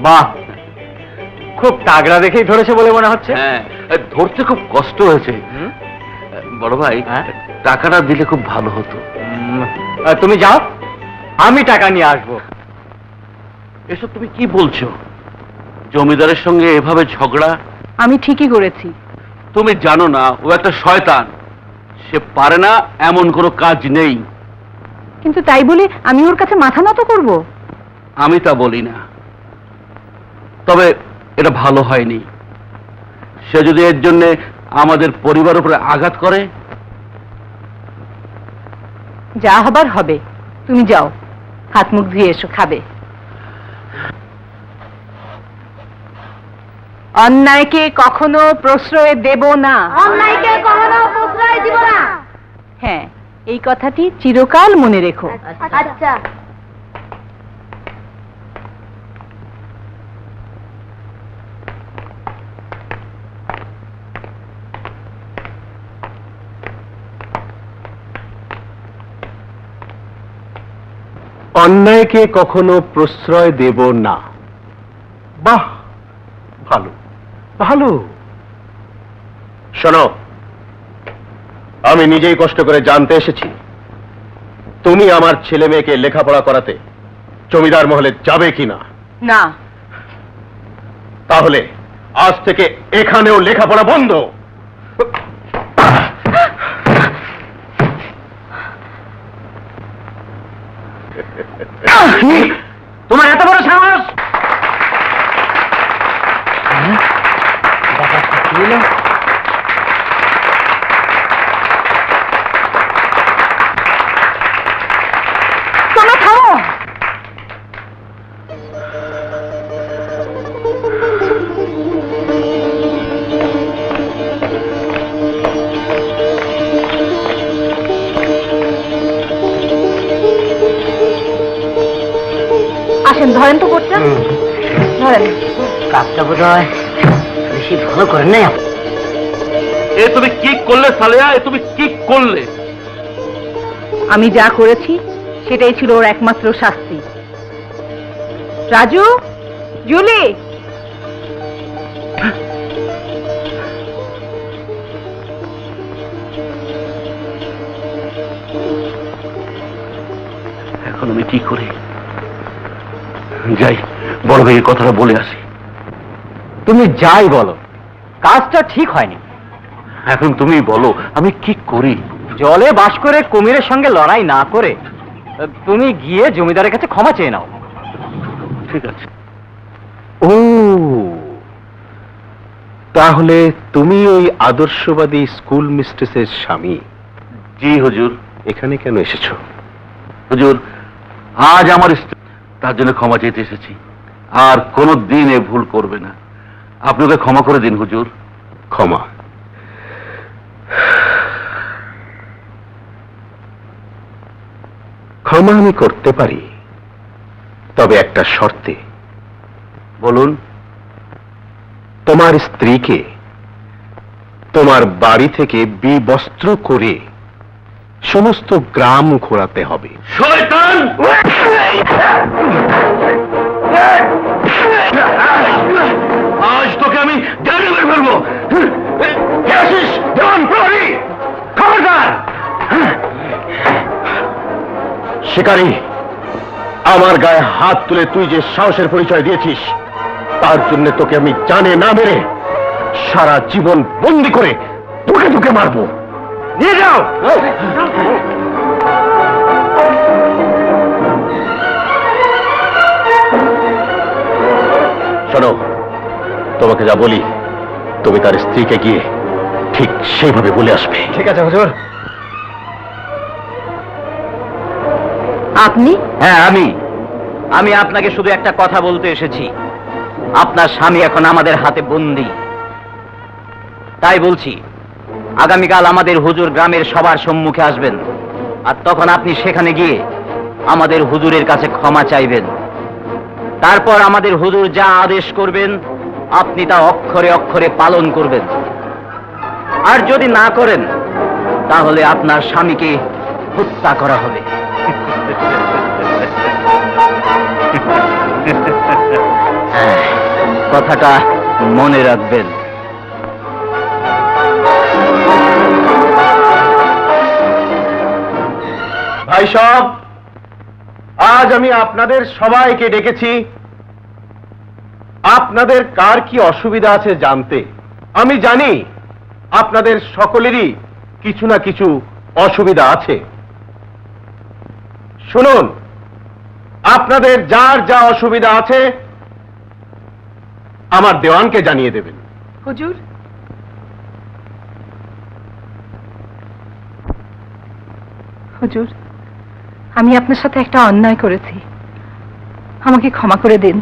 বাহ। খুব তাগড়া দেখেই ধরেছে বলে মনে হচ্ছে। হ্যাঁ ধরতে খুব কষ্ট হয়েছে। বড় ভাই হ্যাঁ? টাকাটা দিলে খুব ভালো হতো। তুমি যাও আমি টাকা নিয়ে আসব। এসব তুমি কি বলছো? জমিদারের সঙ্গে এভাবে ঝগড়া? আমি ঠিকই করেছি। তুমি জানো না ও একটা শয়তান। সে পারে না এমন কোনো কাজ নেই। কিন্তু তাই বলে আমি ওর কাছে মাথা নত করব? আমি তা বলি না। তবে এটা ভালো হয়নি। সে যদি এর জন্য আমাদের পরিবার উপরে আঘাত করে? যা হবার হবে তুমি যাও। হাত মুখ ধুয়ে এসো খাবে। অন্যায়কে কখনো প্রশ্রয় দেব না। অন্যায়কে কখনো প্রশ্রয় দিব না। হ্যাঁ এই কথাটি চিরকাল মনে রেখো। আচ্ছা। অন্যায়কে কখনো প্রশ্রয় দেব না। বাহ ভালো ভালো। শোনো আমি নিজেই কষ্ট করে জানতে এসেছি। তুমি আমার ছেলে মেয়েকে লেখাপড়া করাতে জমিদার মহলে যাবে কিনা? না। তাহলে আজ থেকে এখানেও লেখাপড়া বন্ধ। তোমার আসেন ধরেন তো করতে ধরেন। কাজটা বোধ হয় বেশি ভালো করে নেই এ তুমি কি করলে সালেয়া? এ তুমি কি করলে? আমি যা করেছি সেটাই ছিল ওর একমাত্র শাস্তি। রাজু? জুলি? এখন আমি কি করি? যাই বড় ভাইয়ের কথাটা বলে আসি। তুমি যাই বলো কাজটা ঠিক হয়নি। এখন তুমি বলো আমি কি করি? জলে বাস করে কুমিরের সঙ্গে লড়াই না করে তুমি গিয়ে জমিদারের কাছে ক্ষমা চেয়ে নাও। ঠিক আছে। ও তাহলে তুমি ওই আদর্শবাদী স্কুল মিস্ট্রেসের স্বামী? জি হুজুর। এখানে কেন এসেছ? হুজুর আজ আমার স্ত্রী তার জন্য ক্ষমা চাইতে এসেছি। আর কোনো দিন এ ভুল করবে না। আপনি ওকে ক্ষমা করে দিন হুজুর। ক্ষমা। ক্ষমা আমি করতে পারি তবে একটা শর্তে। বলুন। তোমার স্ত্রীকে তোমার বাড়ি থেকে বিবস্ত্র করে সমস্ত গ্রাম ঘোরাতে হবে। শয়তান! আজ তোকে আমি জানি বের ফেলব কে আছিস? দেওয়ান প্রহরী খবরদার! শিকারী, আমার গায়ে হাত তুলে তুই যে সাহসের পরিচয় দিয়েছিস, তার জন্য তোকে আমি জানে না মেরে সারা জীবন বন্দি করে তোকে তোকে মারবো। নিয়ে যাও! শোনো তোমাকে যা বলি তুমি তার স্ত্রীকে গিয়ে ঠিক সেইভাবে বলে আসবে। ঠিক আছে হুজুর। আপনি? হ্যাঁ আমি। আমি আপনাকে শুধু একটা কথা বলতে এসেছি। আপনার স্বামী এখন আমাদের হাতে বন্দি। তাই বলছি আগামীকাল আমাদের হুজুর গ্রামের সবার সম্মুখে আসবেন। আর তখন আপনি সেখানে গিয়ে আমাদের হুজুরের কাছে ক্ষমা চাইবেন। তারপর আমাদের হুজুর যা আদেশ করবেন, আপনি তা অক্ষরে অক্ষরে পালন করবেন। আর যদি না করেন, তাহলে আপনার স্বামীকে হত্যা করা হবে। কথাটা মনে রাখবেন। ভাই সব আজ আমি আপনাদের সবাইকে ডেকেছি। আপনাদের কার কি অসুবিধা আছে জানতে? আমি জানি আপনাদের সকলেরই কিছু না কিছু অসুবিধা আছে। শুনুন, আপনাদের যার যা অসুবিধা আছে, আমার দেওয়ানকে জানিয়ে দেবেন। হুজুর। হুজুর। আমি আপনার সাথে একটা অন্যায় করেছি। আমাকে ক্ষমা করে দিন।